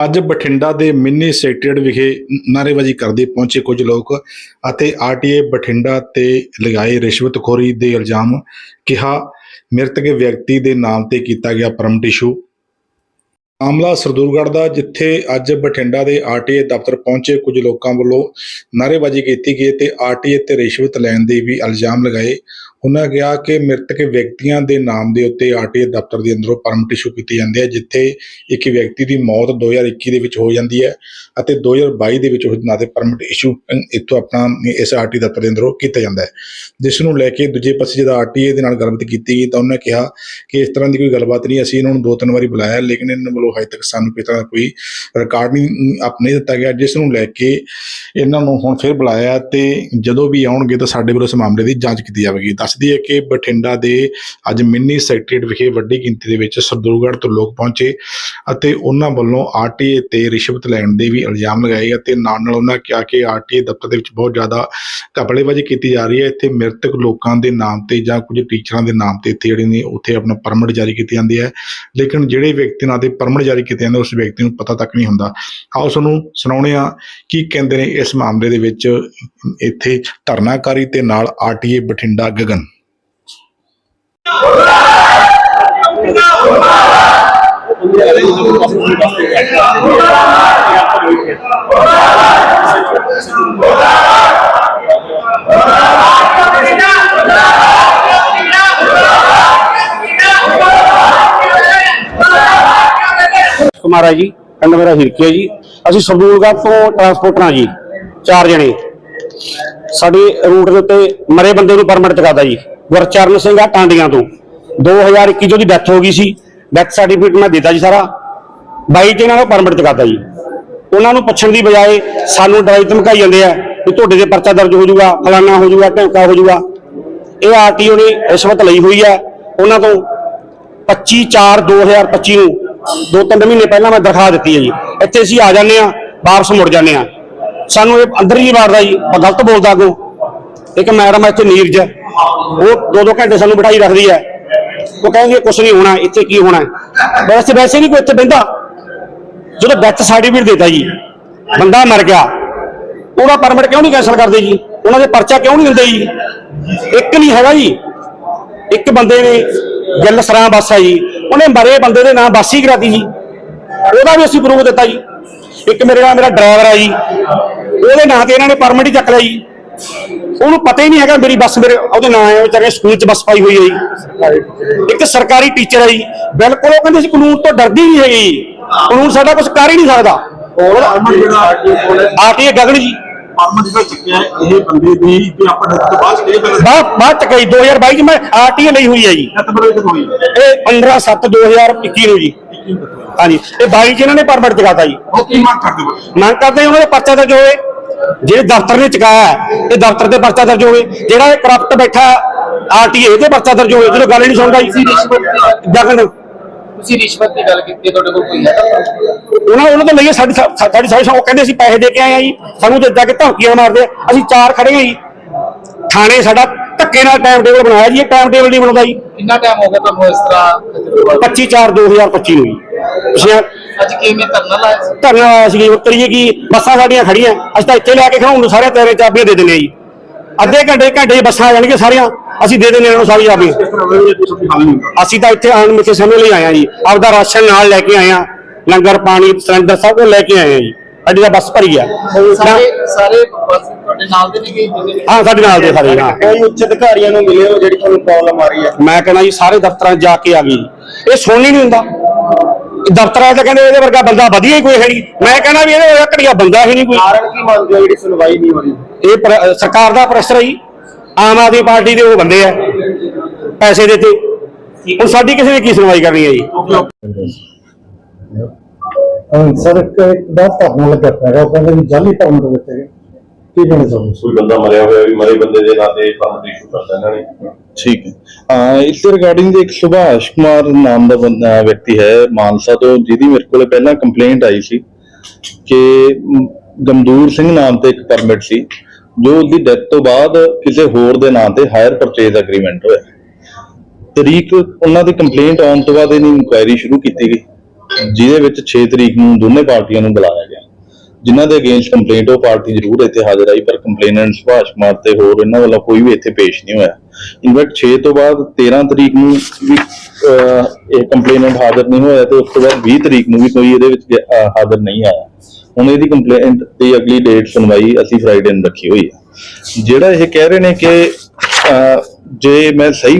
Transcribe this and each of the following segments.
ਅੱਜ ਬਠਿੰਡਾ ਦੇ mini secretariat ਵਿਖੇ ਨਾਅਰੇਬਾਜ਼ੀ ਕਰਦੇ ਪਹੁੰਚੇ ਕੁਝ ਲੋਕ ਅਤੇ ਆਰਟੀਏ ਬਠਿੰਡਾ ਤੇ ਲਗਾਏ ਰਿਸ਼ਵਤਖੋਰੀ ਦੇ ਇਲਜ਼ਾਮ ਕਿਹਾ, ਮ੍ਰਿਤਕ ਵਿਅਕਤੀ ਦੇ ਨਾਮ ਤੇ ਕੀਤਾ ਗਿਆ ਪਰਮਟ ਇਸ਼ੂ ਮਾਮਲਾ ਸਰਦੂਰਗੜ੍ਹ ਦਾ, ਜਿੱਥੇ ਅੱਜ ਬਠਿੰਡਾ ਦੇ ਆਰਟੀਏ ਦਫ਼ਤਰ ਪਹੁੰਚੇ ਕੁਝ ਲੋਕਾਂ ਵੱਲੋਂ ਨਾਅਰੇਬਾਜ਼ੀ ਕੀਤੀ ਗਈ ਤੇ ਆਰਟੀਏ ਤੇ ਰਿਸ਼ਵਤ ਲੈਣ ਦੇ ਵੀ ਇਲਜ਼ਾਮ ਲਗਾਏ। ਉਹਨਾਂ ਕਿਹਾ ਕਿ ਮ੍ਰਿਤਕ ਵਿਅਕਤੀਆਂ ਦੇ ਨਾਮ ਦੇ ਉੱਤੇ ਆਰਟੀਏ ਦਫ਼ਤਰ ਦੇ ਅੰਦਰੋਂ ਪਰਮਿਟ ਇਸ਼ੂ ਕੀਤੇ ਜਾਂਦੇ ਹੈ ਜਿੱਥੇ ਇੱਕ ਵਿਅਕਤੀ ਦੀ ਮੌਤ 2021 ਦੇ ਵਿੱਚ ਹੋ ਜਾਂਦੀ ਹੈ ਅਤੇ 2022 ਦੇ ਵਿੱਚ ਉਸ ਨਾਂ ਤੇ ਪਰਮਿਟ ਇਸ਼ੂ ਇੱਥੋਂ ਆਪਣਾ, ਇਸ ਆਰਟੀ ਦਫ਼ਤਰ ਦੇ ਅੰਦਰੋਂ ਕੀਤਾ ਜਾਂਦਾ ਹੈ। ਜਿਸ ਨੂੰ ਲੈ ਕੇ ਦੂਜੇ ਪਾਸੇ ਜਦੋਂ ਆਰਟੀਏ ਦੇ ਨਾਲ ਗੱਲਬਾਤ ਕੀਤੀ ਗਈ ਤਾਂ ਉਹਨਾਂ ਕਿਹਾ ਕਿ ਇਸ ਤਰ੍ਹਾਂ ਦੀ ਕੋਈ ਗੱਲਬਾਤ ਨਹੀਂ, ਅਸੀਂ ਇਹਨਾਂ ਨੂੰ ਦੋ ਤਿੰਨ ਵਾਰੀ ਬੁਲਾਇਆ, ਲੇਕਿਨ ਇਹਨਾਂ ਵੱਲੋਂ ਹਜੇ ਤੱਕ ਸਾਨੂੰ ਕਿਸੇ ਤਰ੍ਹਾਂ ਦਾ ਕੋਈ ਰਿਕਾਰਡ ਨਹੀਂ ਆਪਣੇ ਦਿੱਤਾ ਗਿਆ, ਜਿਸ ਨੂੰ ਲੈ ਕੇ ਇਹਨਾਂ ਨੂੰ ਹੁਣ ਫਿਰ ਬੁਲਾਇਆ ਤੇ ਜਦੋਂ ਵੀ ਆਉਣਗੇ ਤਾਂ ਸਾਡੇ ਵੱਲੋਂ ਇਸ ਮਾਮਲੇ ਦੀ ਜਾਂਚ ਕੀਤੀ ਜਾਵੇਗੀ। ਦੱਸਦੀ ਹੈ ਕਿ ਬਠਿੰਡਾ ਦੇ ਅੱਜ ਮਿੰਨੀ ਸੈਕਟਰੀਏਟ ਵਿਖੇ ਵੱਡੀ ਗਿਣਤੀ ਦੇ ਵਿੱਚ ਸਰਦੂਲਗੜ੍ਹ ਤੋਂ ਲੋਕ ਪਹੁੰਚੇ ਅਤੇ ਉਹਨਾਂ ਵੱਲੋਂ ਆਰਟੀਏ ਤੇ ਰਿਸ਼ਵਤ ਲੈਣ ਦੇ ਵੀ ਇਲਜ਼ਾਮ ਲਗਾਏ ਅਤੇ ਨਾਲ ਨਾਲ ਉਹਨਾਂ ਕਿਹਾ ਕਿ ਆਰਟੀਏ ਦਫ਼ਤਰ ਦੇ ਵਿੱਚ ਬਹੁਤ ਜ਼ਿਆਦਾ ਘਪਲੇਬਾਜ਼ੀ ਕੀਤੀ ਜਾ ਰਹੀ ਹੈ। ਇੱਥੇ ਮ੍ਰਿਤਕ ਲੋਕਾਂ ਦੇ ਨਾਮ ਤੇ ਜਾਂ ਕੁਝ ਟੀਚਰਾਂ ਦੇ ਨਾਮ ਤੇ ਇੱਥੇ ਜਿਹੜੇ ਨੇ ਉੱਥੇ ਆਪਣਾ ਪਰਮਿਟ ਜਾਰੀ ਕੀਤੀ ਜਾਂਦੀ ਹੈ। ਲੇਕਿਨ ਜਿਹੜੇ ਵਿਅਕਤੀ ਨਾਲ ਤੇ ਪਰਮਿਟ ਜਾਰੀ ਕੀਤੇ ਜਾਂਦੇ, ਉਸ ਵਿਅਕਤੀ ਨੂੰ ਪਤਾ ਤੱਕ ਨਹੀਂ ਹੁੰਦਾ। ਆਓ ਤੁਹਾਨੂੰ ਸੁਣਾਉਣੇ ਆ ਕੀ ਕਹਿੰਦੇ ਨੇ ਇਸ ਮਾਮਲੇ ਦੇ ਵਿੱਚ ਇੱਥੇ ਧਰਨਾਕਾਰੀ ਤੇ ਨਾਲ ਆਰਟੀਏ ਬਠਿੰਡਾ ਗਗਨ। ਕੁਮਾਰ ਹੈ ਜੀ, ਪਿੰਡ ਮੇਰਾ ਹਿਰਕੀਆ ਜੀ। ਅਸੀਂ ਸਰਦੂਲਗੜ੍ਹ ਤੋਂ ਟਰਾਂਸਪੋਰਟਰ ਹਾਂ ਜੀ, ਚਾਰ ਜਣੇ। ਸਾਡੇ ਰੂਟ ਦੇ ਉੱਤੇ ਮਰੇ ਬੰਦੇ ਨੂੰ ਪਰਮਿਟ ਚਕਾਦਾ ਜੀ। ਗੁਰਚਰਨ ਸਿੰਘ ਆ ਟਾਂਡੀਆਂ ਤੋਂ। 2021 ਚ ਉਹਦੀ ਡੈਥ ਹੋ ਗਈ ਸੀ। ਡੈਥ ਸਰਟੀਫਿਕੇਟ ਮੈਂ ਦਿੱਤਾ ਜੀ ਸਾਰਾ। 22 ਚ ਇਹਨਾਂ ਨੂੰ ਪਰਮਿਟ ਚਕਾਤਾ ਜੀ। ਉਹਨਾਂ ਨੂੰ ਪੁੱਛਣ ਦੀ ਬਜਾਏ ਸਾਨੂੰ ਡਰਾਈ ਧਮਕਾਈ ਜਾਂਦੇ ਆ ਵੀ ਤੁਹਾਡੇ ਤੇ ਪਰਚਾ ਦਰਜ ਹੋ ਜਾਊਗਾ, ਫਲਾਨਾ ਹੋ ਜਾਊਗਾ, ਢੰਕਾ ਹੋ ਜਾਊਗਾ। ਇਹ ਆਰਟੀਓ ਨੇ ਰਿਸ਼ਵਤ ਲਈ ਹੋਈ ਹੈ ਉਹਨਾਂ ਤੋਂ 25 4 2025 ਨੂੰ ਦੋ ਤਿੰਨ ਮਹੀਨੇ ਪਹਿਲਾਂ ਮੈਂ ਦਿਖਾ ਦਿੱਤੀ ਹੈ ਜੀ। ਇੱਥੇ ਅਸੀਂ ਆ ਜਾਂਦੇ ਆ ਵਾਪਸ ਮੁੜ ਜਾਂਦੇ ਆ ਸਾਨੂੰ ਇਹ ਅੰਦਰ ਹੀ ਵਾਰਦਾ ਜੀ। ਆਪਾਂ ਗਲਤ ਬੋਲਦਾ ਅੱਗੋਂ। ਇੱਕ ਮੈਡਮ ਇੱਥੇ ਨੀਰਜ। ਉਹ ਦੋ ਦੋ ਘੰਟੇ ਸਾਨੂੰ ਬਿਠਾਈ ਰੱਖਦੀ ਹੈ। ਉਹ ਕਹਿੰਗੇ ਕੁਛ ਨਹੀਂ ਹੋਣਾ, ਇੱਥੇ ਕੀ ਹੋਣਾ ਹੈ। ਵੈਸੇ ਵੈਸੇ ਨਹੀਂ ਕੋਈ ਇੱਥੇ ਬਹਿੰਦਾ। ਜਦੋਂ ਡੈਥ ਸਰਟੀਫਿਕੇਟ ਦਿੱਤਾ ਜੀ, ਬੰਦਾ ਮਰ ਗਿਆ। ਉਹਦਾ ਪਰਮਿਟ ਕਿਉਂ ਨਹੀਂ ਕੈਂਸਲ ਕਰਦੇ ਜੀ? ਉਹਨਾਂ ਦੇ ਪਰਚਾ ਕਿਉਂ ਨਹੀਂ ਦਿੰਦੇ ਜੀ? ਇੱਕ ਨਹੀਂ ਹੈਗਾ ਜੀ। ਇੱਕ ਬੰਦੇ ਨੇ ਗਿੱਲ ਸਰਾਂ ਬੱਸ ਹੈ ਜੀ। ਉਹਨੇ ਮਰੇ ਬੰਦੇ ਦੇ ਨਾਮ ਬੱਸ ਹੀ ਕਰਾਤੀ ਜੀ। ਉਹਦਾ ਵੀ ਅਸੀਂ ਪ੍ਰੂਫ ਦਿੱਤਾ ਜੀ। ਇੱਕ ਮੇਰੇ ਨਾਲ ਮੇਰਾ ਡਰਾਈਵਰ ਆ ਜੀ। ਉਹਦੇ ਨਾਂ ਤੇ ਇਹਨਾਂ ਨੇ ਪਰਮਿਟ ਹੀ ਚੱਕ ਲਿਆ ਜੀ। ਉਹਨੂੰ ਪਤਾ ਹੀ ਨਹੀਂ ਹੈਗਾ ਮੇਰੀ ਬੱਸ ਮੇਰੇ ਉਹਦੇ ਨਾਂ ਹੈ ਵਿਚਾਰੇ ਸਕੂਲ 'ਚ ਬੱਸ ਪਾਈ ਹੋਈ ਹੈ ਜੀ। ਇੱਕ ਸਰਕਾਰੀ ਟੀਚਰ ਹੈ ਜੀ। ਬਿਲਕੁਲ ਉਹ ਕਹਿੰਦੇ ਸੀ ਕਾਨੂੰਨ ਤੋਂ ਡਰਦੀ ਨਹੀਂ ਹੈਗੀ। ਕਾਨੂੰਨ ਸਾਡਾ ਕੁਝ ਕਰ ਹੀ ਨਹੀਂ ਸਕਦਾ। ਆਰਟੀਏ ਗਗਨ ਜੀ। ਪਰਮਿਟ ਜਿਹੜਾ ਚੱਕਿਆ ਇਹ ਬੰਦੇ ਦੀ ਵੀ ਆਪਾਂ ਤੋਂ ਬਾਅਦ ਇਹ ਗੱਲ ਬਾਅਦ ਬਾਅਦ ਚ ਗਈ 2022 ਚ ਮੈਂ ਆਰਟੀਏ ਲਈ ਹੋਈ ਹੈ ਜੀ। ਡੈਥ ਬੜੇ ਤੇ ਹੋਈ? ਇਹ 15 7 2021 ਨੂੰ ਜੀ। ਹਾਂਜੀ। ਇਹ 22 ਚ ਇਹਨਾਂ ਨੇ ਪਰਮਿਟ ਚਕਾਤਾ ਜੀ। ਉਹ ਕੀ ਮੰਗ ਕਰਦੇ ਉਹਨਾਂ ਦੇ ਪਰਚਾ ਦਰਜ ਹੋਵੇ। ਜਿਹੜੇ ਦਫ਼ਤਰ ਨੇ ਚੁਕਾਇਆ ਇਹ ਦਫ਼ਤਰ ਤੇ ਪਰਚਾ ਦਰਜ ਹੋਵੇ ਜਿਹੜਾ ਇਹ ਕਰਪਟ ਬੈਠਾ ਆਰਟੀਏ ਤੇ ਪਰਚਾ ਦਰਜ ਹੋਵੇ ਜਦੋਂ ਗੱਲ ਹੀ ਨਹੀਂ ਸੁਣਦਾ ਜੀ। ਤੁਸੀਂ ਰਿਸ਼ਵਤ ਦੀ ਗੱਲ ਕੀਤੀ ਤੁਹਾਡੇ ਕੋਲ ਕੋਈ ਹੈ? ਉਹਨਾਂ ਉਹਨਾਂ ਤੋਂ ਲਈਏ ਸਾਡੀ ਸਾਡੀ ਸਾਰੀ ਉਹ ਕਹਿੰਦੇ ਅਸੀਂ ਪੈਸੇ ਦੇ ਕੇ ਆਏ ਆ ਜੀ। ਸਾਨੂੰ ਤੇ ਜਾ ਕੇ ਧਮਕੀਆਂ ਮਾਰਦੇ ਆ। ਅਸੀਂ ਚਾਰ ਖੜੇ ਆ ਜੀ। ਥਾਣੇ ਸਾਡਾ ਧੱਕੇ ਨਾਲ ਟਾਈਮ ਟੇਬਲ ਬਣਾਇਆ ਜੀ। ਇਹ ਟਾਈਮ ਟੇਬਲ ਨਹੀਂ ਬਣਾਉਂਦਾ ਜੀ। ਕਿੰਨਾ ਟਾਈਮ ਹੋ ਗਿਆ ਤੁਹਾਨੂੰ ਇਸ ਤਰ੍ਹਾਂ? 25 4 2025 ਨੂੰ ਜੀ। ਪਿਛਲੇ ਅੱਜ ਕਿਵੇਂ ਧਰਨਾ ਲਾਇਆ ਸੀ? ਧਰਨਾ ਆਇਆ ਸੀ ਕਰੀਏ ਕਿ? ਬੱਸਾਂ ਸਾਡੀਆਂ ਖੜੀਆਂ ਅਸੀਂ ਤਾਂ ਇੱਥੇ ਲੈ ਕੇ ਖੜਾਉਂ ਸਾਰੇ ਤੇਰੇ ਚਾਬੀਆਂ ਦੇ ਦਿੰਦੇ ਆ ਜੀ। ਅੱਧੇ ਘੰਟੇ ਘੰਟੇ 'ਚ ਬੱਸਾਂ ਆ ਜਾਣਗੀਆਂ ਸਾਰੀਆਂ ਅਸੀਂ ਦੇ ਦਿੰਦੇ ਇਹਨਾਂ ਨੂੰ ਸਾਰੀ ਚਾਬੀਆਂ। ਇਸ ਤਰ੍ਹਾਂ ਦੇ ਕੋਈ ਹੱਲ ਨਹੀਂ ਹੁੰਦਾ ਅਸੀਂ ਤਾਂ ਇੱਥੇ ਆਉਣ ਮਿੱਥੇ ਸਮੇਂ ਲਈ ਆਏ ਆ ਜੀ ਆਪਦਾ ਰਾਸ਼ਨ ਨਾਲ ਲੈ ਕੇ ਆਏ ਆ ਲੰਗਰ ਪਾਣੀ ਸਿਲੰਡਰ ਸਭ ਕੁਝ ਲੈ ਕੇ ਆਏ ਆ ਜੀ ਸਾਡੀ ਤਾਂ ਬੱਸ ਭਰੀ ਆ। ਸਾਰੇ ਸਾਰੇ ਬਸ ਤੁਹਾਡੇ ਨਾਲ ਦੇ ਨਹੀਂ ਗਏ ਜਿਹਦੇ ਹਾਂ ਸਾਡੇ ਨਾਲ ਦੇ ਸਾਰੇ ਹਾਂ ਕੋਈ ਉੱਚ ਅਧਿਕਾਰੀਆਂ ਨੂੰ ਮਿਲੇ ਹੋ ਜਿਹੜੀ ਤੁਹਾਨੂੰ ਪ੍ਰੋਬਲਮ ਆ ਰਹੀ ਹੈ ਮੈਂ ਕਹਿੰਦਾ ਜੀ ਸਾਰੇ ਦਫ਼ਤਰਾਂ 'ਚ ਜਾ ਕੇ ਆ ਗਈ। ਜੀ। ਇਹ ਸੁਣ ਹੀ ਨਹੀਂ ਹੁੰਦਾ। ਇਹ ਦਫ਼ਤਰਾਂ 'ਚ ਕਹਿੰਦੇ ਇਹਦੇ ਵਰਗਾ ਬੰਦਾ ਵਧੀਆ ਹੀ ਕੋਈ ਹੈ ਨਹੀਂ। ਮੈਂ ਕਹਿੰਦਾ ਵੀ ਇਹਦੇ ਵਰਗਾ ਘੜੀਆ ਬੰਦਾ ਹੀ ਨਹੀਂ ਕੋਈ। ਕਾਰਨ ਕੀ ਮੰਨਦੇ ਹੋ ਜਿਹੜੀ ਸੁਣਵਾਈ ਨਹੀਂ ਹੋ ਰਹੀ ਇਹ ਪ੍ਰ- ਸਰਕਾਰ ਦਾ ਪ੍ਰੈਸ਼ਰ ਹੈ ਜੀ। ਆਮ ਆਦਮੀ ਪਾਰਟੀ ਦੇ ਉਹ ਬੰਦੇ ਆ ਪੈਸੇ ਦੇ ਤੇ। ਹੁਣ ਸਾਡੀ ਕਿਸੇ ਨੇ ਕੀ ਸੁਣਵਾਈ ਕਰਨੀ ਹੈ ਜੀ? ਸਰ ਇੱਕ ਦਾ ਧਰਨਾ ਲੱਗਾ ਹੈਗਾ ਉਹ ਕਹਿੰਦੇ ਵੀ ਜਾਲੀ ਪਰਮਿਟ ਦਿੱਤੇ ਗਏ। ਕੀ ਕਹਿਣਾ ਚਾਹੁੰਦੇ ਕੋਈ ਬੰਦਾ ਮਰਿਆ ਹੋਇਆ ਵੀ ਮਰੇ ਬੰਦੇ ਦੇ ਨਾਂ ਤੇ ਪਰਮਿਟ ਇਸ਼ੂ ਕਰਦਾ ਇਹਨਾਂ ਨੇ। ਠੀਕ ਹੈ। ਅਹ ਇਸ ਰਿਗਾਰਡਿੰਗ ਇੱਕ ਸੁਭਾਸ਼ ਕੁਮਾਰ ਨਾਮ ਦਾ ਬੰਦਾ ਵਿਅਕਤੀ ਹੈ ਮਾਨਸਾ ਤੋਂ ਜਿਹਦੀ ਮੇਰੇ ਕੋਲੇ ਪਹਿਲਾਂ ਕੰਪਲੇਂਟ ਆਈ ਸੀ ਕਿ ਮ, ਗਮਦੂਰ ਸਿੰਘ ਨਾਮ ਤੇ ਇੱਕ ਪਰਮਿਟ ਸੀ ਜੋ ਉਹਦੀ ਡੈਥ ਤੋਂ ਬਾਅਦ ਕਿਸੇ ਹੋਰ ਦੇ ਨਾਂ ਤੇ ਹਾਇਰ ਪਰਚੇਜ਼ ਐਗਰੀਮੈਂਟ ਹੋਇਆ। ਤਰੀਕ ਉਹਨਾਂ ਦੀ ਕੰਪਲੇਂਟ ਆਉਣ ਤੋਂ ਬਾਅਦ ਇਹਨੀ ਇਨਕੁਆਇਰੀ ਸ਼ੁਰੂ ਕੀਤੀ ਗਈ ਜਿਹਦੇ ਵਿੱਚ 6 ਤਰੀਕ ਨੂੰ ਦੋਨੇ ਪਾਰਟੀਆਂ ਨੂੰ ਬੁਲਾਇਆ ਜਿਨ੍ਹਾਂ ਦੇ ਅਗੇਂਸਟ ਕੰਪਲੇਂਟ ਉਹ ਪਾਰਟੀ ਜ਼ਰੂਰ ਇੱਥੇ ਹਾਜ਼ਰ ਆਈ, ਪਰ ਕੰਪਲੇਨੈਂਟ ਸੁਭਾਸ਼ ਕੁਮਾਰ ਤੇ ਹੋਰ ਇਹਨਾਂ ਵੱਲੋਂ ਕੋਈ ਵੀ ਇੱਥੇ ਪੇਸ਼ ਨਹੀਂ ਹੋਇਆ। ਇਨਫੈਕਟ 6 ਤੋਂ ਬਾਅਦ 13 ਤਰੀਕ ਨੂੰ ਵੀ ਇਹ ਕੰਪਲੇਨੈਂਟ ਹਾਜ਼ਰ ਨਹੀਂ ਹੋਇਆ ਤੇ ਉਸ ਤੋਂ ਬਾਅਦ 20 ਤਰੀਕ ਨੂੰ ਵੀ ਕੋਈ ਇਹਦੇ ਵਿੱਚ ਹਾਜ਼ਰ ਨਹੀਂ ਆਇਆ। ਹੁਣ ਇਹਦੀ ਕੰਪਲੇਂਟ ਦੀ ਅਗਲੀ ਡੇਟ ਸੁਣਵਾਈ ਅਸੀਂ ਫਰਾਈਡੇ ਨੂੰ ਰੱਖੀ ਹੋਈ ਹੈ। ਜਿਹੜਾ ਇਹ ਕਹਿ ਰਹੇ ਨੇ ਕਿ ਜੇ ਮੈਂ ਸਹੀ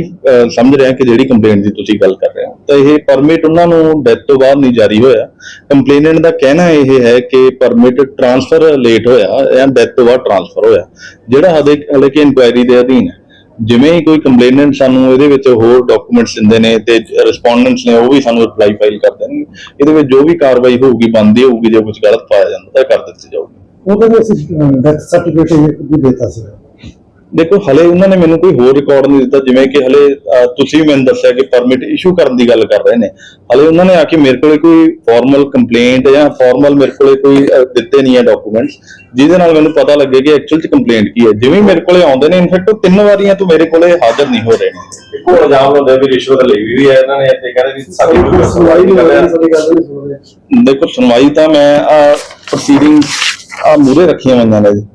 ਸਮਝ ਰਿਹਾ ਕਿ ਜਿਹੜੀ ਕੰਪਲੇਂਟ ਦੀ ਤੁਸੀਂ ਗੱਲ ਕਰ ਰਹੇ ਹੋ। ਇਹ ਪਰਮਿਟ ਉਹਨਾਂ ਨੂੰ ਡੈਥ ਤੋਂ ਬਾਅਦ ਨਹੀਂ ਜਾਰੀ ਹੋਇਆ। ਕੰਪਲੇਨੈਂਟ ਦਾ ਕਹਿਣਾ ਇਹ ਹੈ ਕਿ ਪਰਮਿਟ ਟ੍ਰਾਂਸਫਰ ਲੇਟ ਹੋਇਆ ਜਾਂ ਡੈਥ ਤੋਂ ਬਾਅਦ ਟ੍ਰਾਂਸਫਰ ਹੋਇਆ। ਜਿਹੜਾ ਹਲੇ ਹਲੇ ਕਿ ਇਨਕੁਆਇਰੀ ਦੇ ਅਧੀਨ ਹੈ। ਜਿਵੇਂ ਹੀ ਕੋਈ ਕੰਪਲੇਨੈਂਟ ਸਾਨੂੰ ਇਹਦੇ ਵਿੱਚ ਹੋਰ ਡਾਕੂਮੈਂਟਸ ਦਿੰਦੇ ਨੇ ਤੇ ਰਿਸਪੋਂਡੈਂਟਸ ਨੇ ਉਹ ਵੀ ਸਾਨੂੰ ਰਿਪਲਾਈ ਫਾਈਲ ਕਰ ਦੇਣਗੇ। ਇਹਦੇ ਵਿੱਚ ਜੋ ਵੀ ਕਾਰਵਾਈ ਹੋਊਗੀ ਬੰਦੀ ਹੋਊਗੀ, ਜੇ ਕੁਝ ਗਲਤ ਪਾਇਆ ਜਾਂਦਾ ਤਾਂ ਕਰ ਦਿੱਤੀ ਜਾਊਗੀ। ਉਹਦੇ ਵਿੱਚ ਡੈਥ ਸਰਟੀਫਿਕੇਟ ਵੀ ਦਿੱਤਾ ਸੀ। ਦੇਖੋ ਹਲੇ ਉਹਨਾਂ ਨੇ ਮੈਨੂੰ ਕੋਈ ਹੋਰ ਰਿਕਾਰਡ ਨਹੀਂ ਦਿੱਤਾ ਜਿਵੇਂ ਕਿ ਹਲੇ ਤੁਸੀਂ ਮੈਨੂੰ ਦੱਸਿਆ ਕਿ ਪਰਮਿਟ ਇਸ਼ੂ ਕਰਨ ਦੀ ਗੱਲ ਕਰ ਰਹੇ ਨੇ। ਹਲੇ ਉਹਨਾਂ ਨੇ ਆ ਕੇ ਮੇਰੇ ਕੋਲੇ ਕੋਈ ਫਾਰਮਲ ਕੰਪਲੇਂਟ ਜਾਂ ਫਾਰਮਲ ਮੇਰੇ ਕੋਲੇ ਕੋਈ ਦਿੱਤੇ ਨਹੀਂ ਹੈ ਡਾਕੂਮੈਂਟਸ ਜਿਹਦੇ ਨਾਲ ਮੈਨੂੰ ਪਤਾ ਲੱਗੇ ਕਿ ਐਕਚੁਅਲ ਚ ਕੰਪਲੇਂਟ ਕੀ ਹੈ। ਜਿਵੇਂ ਮੇਰੇ ਕੋਲੇ ਆਉਂਦੇ ਨੇ ਇਨਫੈਕਟ ਉਹ ਤਿੰਨ ਵਾਰੀਆਂ ਤੋਂ ਮੇਰੇ ਕੋਲੇ ਹਾਜ਼ਰ ਨਹੀਂ ਹੋ ਰਹੇ ਨੇ। ਇੱਕੋ ਇਲਜ਼ਾਮ ਹੁੰਦਾ ਵੀ ਰਿਸ਼ਵਤ ਲਈ ਵੀ ਹੈ ਇਹਨਾਂ ਨੇ ਤੇ ਕਹਿੰਦੇ ਵੀ ਸਾਡੀ ਕੋਈ ਸੁਣਵਾਈ ਨਹੀਂ ਹੋ ਰਹੀ ਕਰ ਸਾਡੀ ਗੱਲ ਨਹੀਂ ਸੁਣ ਰਹੇ। ਦੇਖੋ ਸੁਣਵਾਈ ਤਾਂ ਮੈਂ ਆ ਪ੍ਰੋਸੀਡਿੰਗ ਆ ਮੂਰੇ ਰੱਖੀਆਂ ਹੋਈਆਂ ਨੇ ਜੀ।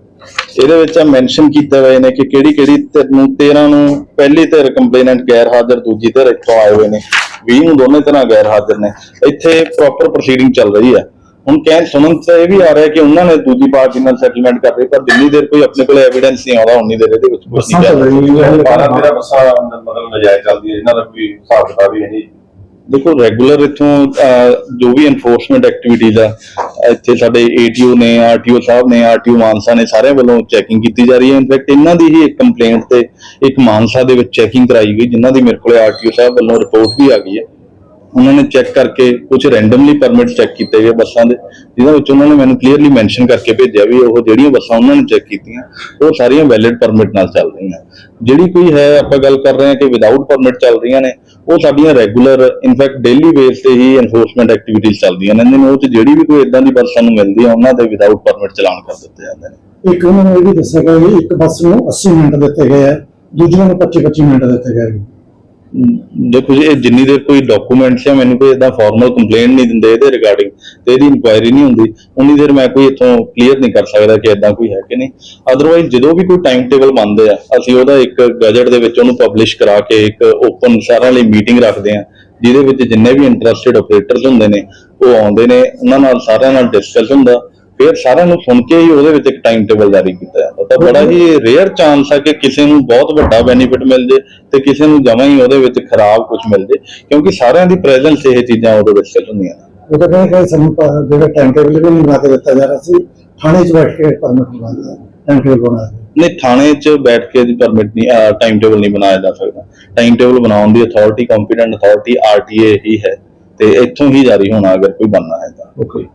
ਇਹਦੇ ਵਿੱਚ ਆ ਮੈਂਸ਼ਨ ਕੀਤੇ ਹੋਏ ਨੇ ਕਿ ਕਿਹੜੀ ਕਿਹੜੀ ਧਿਰ ਨੂੰ 13 ਨੂੰ ਪਹਿਲੀ ਧਿਰ ਕੰਪਲੇਨੈਂਟ ਗੈਰ ਹਾਜ਼ਰ ਦੂਜੀ ਧਿਰ ਇੱਥੋਂ ਆਏ ਹੋਏ ਨੇ। 20 ਨੂੰ ਦੋਨੇ ਤਰ੍ਹਾਂ ਗੈਰ ਹਾਜ਼ਰ ਨੇ। ਇੱਥੇ ਪ੍ਰੋਪਰ ਪ੍ਰੋਸੀਡਿੰਗ ਚੱਲ ਰਹੀ ਹੈ ਹੁਣ ਕਹਿ ਸੁਣਨ ਚ ਇਹ ਵੀ ਆ ਰਿਹਾ ਕਿ ਉਹਨਾਂ ਨੇ ਦੂਜੀ ਪਾਰਟੀ ਨਾਲ ਸੈਟਲਮੈਂਟ ਕਰ ਰਹੀ ਪਰ ਜਿੰਨੀ ਦੇਰ ਕੋਈ ਆਪਣੇ ਕੋਲ ਐਵੀਡੈਂਸ ਨਹੀਂ ਆਉਂਦਾ ਉਨੀ ਦੇਰ ਇਹਦੇ ਵਿੱਚ ਕੁਝ ਨਹੀਂ ਤੇਰਾਂ ਬੱਸਾਂ ਮਤਲਬ ਨਜਾਇਜ਼ ਚੱਲਦੀ ਹੈ ਇਹਨਾਂ ਦਾ ਕੋਈ ਹਿਸਾਬ ਕਿਤਾਬ ਹੀ ਹੈ ਨਹੀਂ। ਦੇਖੋ ਰੈਗੂਲਰ ਇਥੋਂ ਜੋ ਵੀ ਐਨਫੋਰਸਮੈਂਟ ਐਕਟੀਵਿਟੀਜ਼ ਆ, ਇੱਥੇ ਸਾਡੇ ਏਟੀਓ ਨੇ ਆਰਟੀਓ ਸਾਹਿਬ ਨੇ ਆਰਟੀਓ ਮਾਨਸਾ ਨੇ, ਸਾਰਿਆਂ ਵੱਲੋਂ ਚੈਕਿੰਗ ਕੀਤੀ ਜਾ ਰਹੀ ਹੈ। ਇਨਫੈਕਟ ਇਹਨਾਂ ਦੀ ਹੀ ਇੱਕ ਕੰਪਲੇਂਟ ਤੇ ਇੱਕ ਮਾਨਸਾ ਦੇ ਵਿੱਚ ਚੈਕਿੰਗ ਕਰਾਈ ਗਈ, ਜਿਨ੍ਹਾਂ ਦੀ ਮੇਰੇ ਕੋਲੇ ਆਰਟੀਓ ਸਾਹਿਬ ਵੱਲੋਂ ਰਿਪੋਰਟ ਵੀ ਆ ਗਈ ਹੈ। ਉਹਨਾਂ ਨੇ ਚੈੱਕ ਕਰਕੇ ਕੁਝ ਰੈਂਡਮਲੀ ਪਰਮਿਟ ਚੈੱਕ ਕੀਤੇ ਗਏ ਬੱਸਾਂ ਦੇ, ਜਿਹਨਾਂ ਵਿੱਚ ਉਹਨਾਂ ਨੇ ਮੈਨੂੰ ਕਲੀਅਰਲੀ ਮੈਂਸ਼ਨ ਕਰਕੇ ਭੇਜਿਆ ਵੀ ਉਹ ਜਿਹੜੀਆਂ ਬੱਸਾਂ ਉਹਨਾਂ ਨੇ ਚੈੱਕ ਕੀਤੀਆਂ, ਉਹ ਸਾਰੀਆਂ ਵੈਲਿਡ ਪਰਮਿਟ ਨਾਲ ਚੱਲ ਰਹੀਆਂ। ਜਿਹੜੀ ਕੋਈ ਹੈ, ਆਪਾਂ ਗੱਲ ਕਰ ਰਹੇ ਹਾਂ ਕਿ ਵਿਦਆਊਟ ਪਰਮਿਟ ਚੱਲ ਰਹੀਆਂ ਨੇ, ਉਹ ਸਾਡੀਆਂ ਰੈਗੂਲਰ ਇਨਫੈਕਟ ਡੇਲੀ ਬੇਸ ਤੇ ਹੀ ਐਨਫੋਰਸਮੈਂਟ ਐਕਟੀਵਿਟੀਜ਼ ਚੱਲਦੀਆਂ ਨੇ, ਇਹਨਾਂ ਉਹ ਚ ਜਿਹੜੀ ਵੀ ਕੋਈ ਇਦਾਂ ਦੀ ਬੱਸ ਸਾਨੂੰ ਮਿਲਦੀ ਹੈ ਉਹਨਾਂ ਦੇ ਵਿਦਆਊਟ ਪਰਮਿਟ ਚਲਾਨ ਕਰ ਦਿੱਤੇ ਜਾਂਦੇ ਨੇ। ਇੱਕ ਉਹਨਾਂ ਨੇ ਇਹ ਵੀ ਦੱਸਿਆ ਕਿ ਇੱਕ ਬੱਸ ਨੂੰ 80 ਮਿੰਟ ਦਿੱਤੇ ਗਏ ਆ ਦੂਜੀਆਂ ਨੂੰ 25 25 ਮਿੰਟ ਦਿੱਤੇ ਗਏ ਦੇਖੋ ਜੀ ਇਹ ਜਿੰਨੀ ਦੇਰ ਕੋਈ ਡਾਕੂਮੈਂਟਸ ਜਾਂ ਮੈਨੂੰ ਕੋਈ ਇਦਾਂ ਫਾਰਮਲ ਕੰਪਲੇਂਟ ਨਹੀਂ ਦਿੰਦੇ ਇਹਦੇ ਰਿਗਾਰਡਿੰਗ ਤੇ ਇਹਦੀ ਇਨਕੁਆਇਰੀ ਨਹੀਂ ਹੁੰਦੀ, ਉਨੀ ਦੇਰ ਮੈਂ ਕੋਈ ਇਥੋਂ ਕਲੀਅਰ ਨਹੀਂ ਕਰ ਸਕਦਾ ਕਿ ਇਦਾਂ ਕੋਈ ਹੈ ਕਿ ਨਹੀਂ। ਅਦਰਵਾਈਜ਼ ਜਦੋਂ ਵੀ ਕੋਈ ਟਾਈਮ ਟੇਬਲ ਬਣਦੇ ਆ, ਅਸੀਂ ਉਹਦਾ ਇੱਕ ਗਜਟ ਦੇ ਵਿੱਚ ਉਹਨੂੰ ਪਬਲਿਸ਼ ਕਰਾ ਕੇ ਇੱਕ ਓਪਨ ਸਾਰਿਆਂ ਲਈ ਮੀਟਿੰਗ ਰੱਖਦੇ ਆ, ਜਿਹਦੇ ਵਿੱਚ ਜਿੰਨੇ ਵੀ ਇੰਟਰਸਟਿਡ ਆਪਰੇਟਰਸ ਹੁੰਦੇ ਨੇ, ਉਹ ਆਉਂਦੇ ਨੇ, ਉਹਨਾਂ ਨਾਲ ਸਾਰਿਆਂ ਨਾਲ ਡਿਸਕਸ ਹੁੰਦਾ ਫਿਰ ਸਾਰਿਆਂ ਨੂੰ ਸੁਣ ਕੇ ਹੀ ਉਹਦੇ ਵਿੱਚ ਇੱਕ ਟਾਈਮ ਟੇਬਲ ਜਾਰੀ ਕੀਤਾ ਜਾਂਦਾ। ਤਾਂ ਬੜਾ ਹੀ ਰੇਅਰ ਚਾਂਸ ਹੈ ਕਿ ਕਿਸੇ ਨੂੰ ਬਹੁਤ ਵੱਡਾ ਬੈਨੀਫਿਟ ਮਿਲ ਜੇ ਤੇ ਕਿਸੇ ਨੂੰ ਜਮਾਂ ਹੀ ਉਹਦੇ ਵਿੱਚ ਖਰਾਬ ਕੁਝ ਮਿਲ ਜੇ ਕਿਉਂਕਿ ਸਾਰਿਆਂ ਦੀ ਪ੍ਰੈਜ਼ੈਂਸ ਇਹ ਚੀਜ਼ਾਂ ਉਹਦੇ ਵਿੱਚ ਚੱਲ ਹੁੰਦੀਆਂ ਨੇ। ਉਹ ਤਾਂ ਕਹਿੰਦੇ ਕਿ ਸਾਨੂੰ ਜਿਹੜਾ ਟਾਈਮ ਟੇਬਲ ਵੀ ਨਹੀਂ ਬਣਾ ਕੇ ਦਿੱਤਾ ਜਾ ਰਿਹਾ ਸੀ ਥਾਣੇ 'ਚ ਬੈਠ ਕੇ ਪਰਮਿਟ ਬਣਾਇਆ ਟਾਈਮ ਟੇਬਲ ਬਣਾਇਆ ਨਹੀਂ ਥਾਣੇ 'ਚ ਬੈਠ ਕੇ ਦੀ ਪਰਮਿਟ ਨਹੀਂ ਟਾਈਮ ਟੇਬਲ ਨਹੀਂ ਬਣਾਇਆ ਜਾ ਸਕਦਾ। ਟਾਈਮ ਟੇਬਲ ਬਣਾਉਣ ਦੀ ਅਥਾਰਟੀ ਕੰਪੀਟੈਂਟ ਅਥਾਰਟੀ ਆਰਟੀਏ ਹੀ ਹੈ ਤੇ ਇੱਥੋਂ ਹੀ ਜਾਰੀ ਹੋਣਾ ਅਗਰ ਕੋਈ ਬਣਨਾ ਹੈ ਤਾਂ। ਓਕੇ